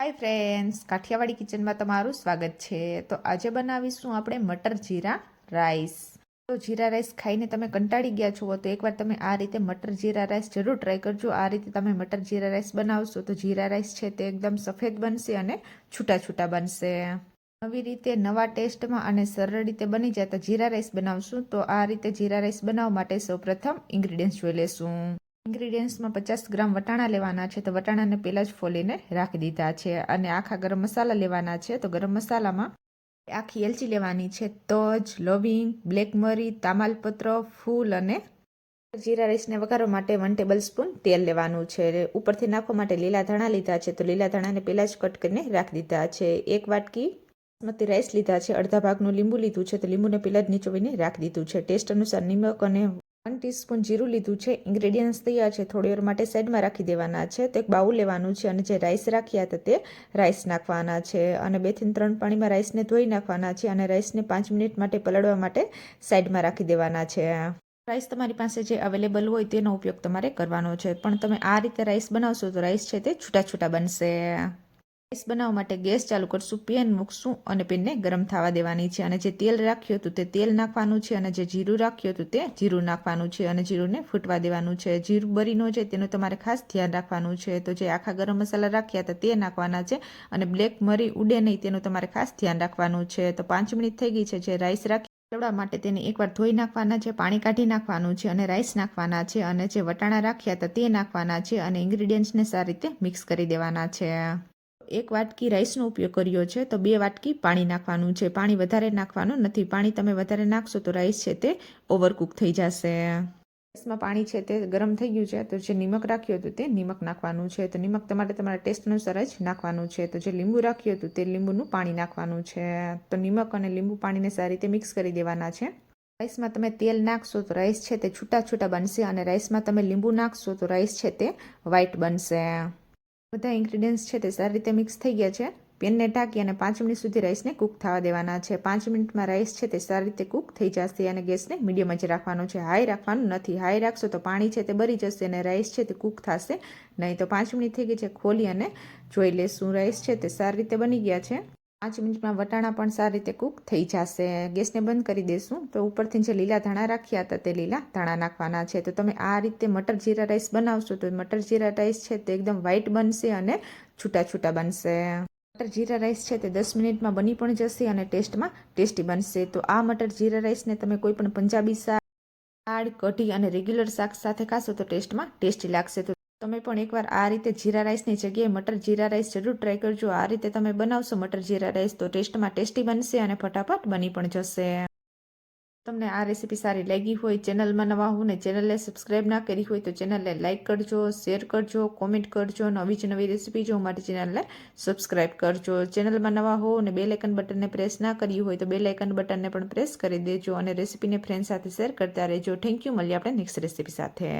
Hi friends Kathiawadi કિચનમાં તમારું સ્વાગત છે. તો આજે બનાવીશું આપણે મટર જીરા રાઈસ તો જીરા રાઈસ ખાઈને તમે કંટાળી ગયા છો, તો એકવાર તમે આ રીતે મટર જીરા રાઈસ જરૂર ટ્રાય કરજો. આ રીતે તમે મટર જીરા રાઈસ બનાવશો તો જીરા રાઈસ છે તે એકદમ સફેદ બનશે અને છૂટા છૂટા બનશે. નવી રીતે, નવા ટેસ્ટમાં અને સરળ રીતે બની જાય તો જીરા રાઈસ બનાવશું. તો આ રીતે જીરા રાઈસ બનાવવા માટે સૌપ્રથમ ઇન્ગ્રીડિયન્ટ્સ જોઈ લેશું. ઇન્ગ્રીડિયન્ટ્સમાં પચાસ ગ્રામ વટાણા લેવાના છે. તો વટાણાને પહેલાં જ ફોલીને રાખી દીધા છે અને આખા ગરમ મસાલા લેવાના છે. તો ગરમ મસાલામાં આખી એલચી લેવાની છે. તજ, લવિંગ, બ્લેક મરી, તામાલપત્ર, ફૂલ અને જીરા રાઈસને વઘારવા માટે વન ટેબલ સ્પૂન તેલ લેવાનું છે. ઉપરથી નાખવા માટે લીલા ધાણા લીધા છે. તો લીલા ધાણાને પહેલાં જ કટ કરીને રાખી દીધા છે. એક વાટકી બાસમતી રાઈસ લીધા છે. અડધા ભાગનું લીંબુ લીધું છે. તો લીંબુને પહેલાં જ નીચોવીને રાખી દીધું છે. ટેસ્ટ અનુસાર નિમક અને વન ટીસ્પૂન જીરું લીધું છે ઇન્ગ્રેડિયન્ટ્સ તૈયાર છે, થોડી વાર માટે સાઈડમાં રાખી દેવાના છે, તો એક બાઉલ લેવાનું છે અને જે રાઈસ રાખ્યા હતા તે રાઈસ નાખવાના છે અને બેથી ત્રણ પાણીમાં રાઈસને ધોઈ નાખવાના છે અને રાઈસને પાંચ મિનિટ માટે પલળવા માટે સાઈડમાં રાખી દેવાના છે. રાઈસ તમારી પાસે જે અવેલેબલ હોય તેનો ઉપયોગ તમારે કરવાનો છે, પણ તમે આ રીતે રાઈસ બનાવશો તો રાઈસ છે તે છૂટા છૂટા બનશે. રાઈસ બનાવવા માટે ગેસ ચાલુ કરશું, પેન મૂકશું અને પેનને ગરમ થવા દેવાની છે. અને જે તેલ રાખ્યું હતું તે તેલ નાખવાનું છે અને જે જીરું રાખ્યું હતું તે જીરું નાખવાનું છે અને જીરુંને ફૂટવા દેવાનું છે. જીરું બરી ન જાય તેનું તમારે ખાસ ધ્યાન રાખવાનું છે. તો જે આખા ગરમ મસાલા રાખ્યા હતા તે નાખવાના છે અને બ્લેક મરી ઉડે નહીં તેનું તમારે ખાસ ધ્યાન રાખવાનું છે. તો પાંચ મિનિટ થઈ ગઈ છે જે રાઈસ રાખી ચડવા માટે તેને એકવાર ધોઈ નાખવાના છે, પાણી કાઢી નાખવાનું છે અને રાઈસ નાખવાના છે અને જે વટાણા રાખ્યા હતા તે નાખવાના છે અને ઇન્ગ્રીડિયન્ટ્સને સારી રીતે મિક્સ કરી દેવાના છે. એક વાટકી રાઈસનો ઉપયોગ કર્યો છે, તો બે વાટકી પાણી નાખવાનું છે. પાણી વધારે નાખવાનું નથી. પાણી તમે વધારે નાખશો તો રાઈસ છે તે ઓવરકુક થઈ જશે. રાઈસમાં પાણી છે તે ગરમ થઈ ગયું છે, તો જે નિમક રાખ્યું હતું તે નિમક નાખવાનું છે. તો નિમક તમારે તમારા ટેસ્ટ અનુસાર જ નાખવાનું છે. તો જે લીંબુ રાખ્યું હતું તે લીંબુનું પાણી નાખવાનું છે. તો નિમક અને લીંબુ પાણીને સારી રીતે મિક્સ કરી દેવાના છે. રાઈસમાં તમે તેલ નાખશો તો રાઈસ છે તે છૂટા છૂટા બનશે અને રાઈસમાં તમે લીંબુ નાખશો તો રાઈસ છે તે વ્હાઈટ બનશે. બધા ઇન્ગ્રીડિયન્ટ્સ છે તે સારી રીતે મિક્સ થઈ ગયા છે. પેનને ઢાંકી અને પાંચ મિનિટ સુધી રાઈસને કૂક થવા દેવાના છે. પાંચ મિનિટમાં રાઈસ છે તે સારી રીતે કૂક થઈ જશે અને ગેસને મીડિયમ જ રાખવાનો છે. હાઈ રાખવાનું નથી. હાઈ રાખશો તો પાણી છે તે બરી જશે અને રાઈસ છે તે કૂક થશે. નહીં તો પાંચ મિનિટ થઈ ગઈ છે. ખોલી અને જોઈ લેશું. રાઈસ છે તે સારી રીતે બની ગયા છે. પાંચ મિનિટમાં વટાણા પણ સારી રીતે કૂક થઈ જશે. ગેસને બંધ કરી દેશું. તો ઉપરથી જે લીલા ધાણા રાખ્યા હતા તે લીલા ધાણા નાખવાના છે. તો તમે આ રીતે મટર જીરા રાઈસ બનાવશો તો મટર જીરા રાઈસ છે તે એકદમ વ્હાઈટ બનશે અને છૂટા છૂટા બનશે. મટર જીરા રાઈસ છે તે દસ મિનિટમાં બની પણ જશે અને ટેસ્ટમાં ટેસ્ટી બનશે. તો આ મટર જીરા રાઈસને તમે કોઈ પણ પંજાબી શાક દાળ કઢી અને રેગ્યુલર શાક સાથે ખાશો તો ટેસ્ટમાં ટેસ્ટી લાગશે. તો તમે પણ એકવાર આ રીતે જીરા રાઈસની જગ્યાએ મટર જીરા રાઈસ જરૂર ટ્રાય કરજો. આ રીતે તમે બનાવશો મટર જીરા રાઈસ તો ટેસ્ટમાં ટેસ્ટી બનશે અને ફટાફટ બની પણ જશે. તમને આ રેસીપી સારી લાગી હોય, ચેનલમાં નવા હો ને ચેનલને સબસ્ક્રાઈબ ના કરી હોય તો ચેનલને લાઇક કરજો શેર કરજો કોમેન્ટ કરજો નવી જ નવી રેસીપી જોવા માટે ચેનલને સબસ્ક્રાઈબ કરજો. ચેનલમાં નવા હો અને બે લાઇકન બટનને પ્રેસ ના કર્યું હોય તો બે લાઇકન બટનને પણ પ્રેસ કરી દેજો અને રેસીપીને ફ્રેન્ડ સાથે શેર કરતા રહેજો. થેન્ક યુ મળીએ આપણે નેક્સ્ટ રેસીપી સાથે.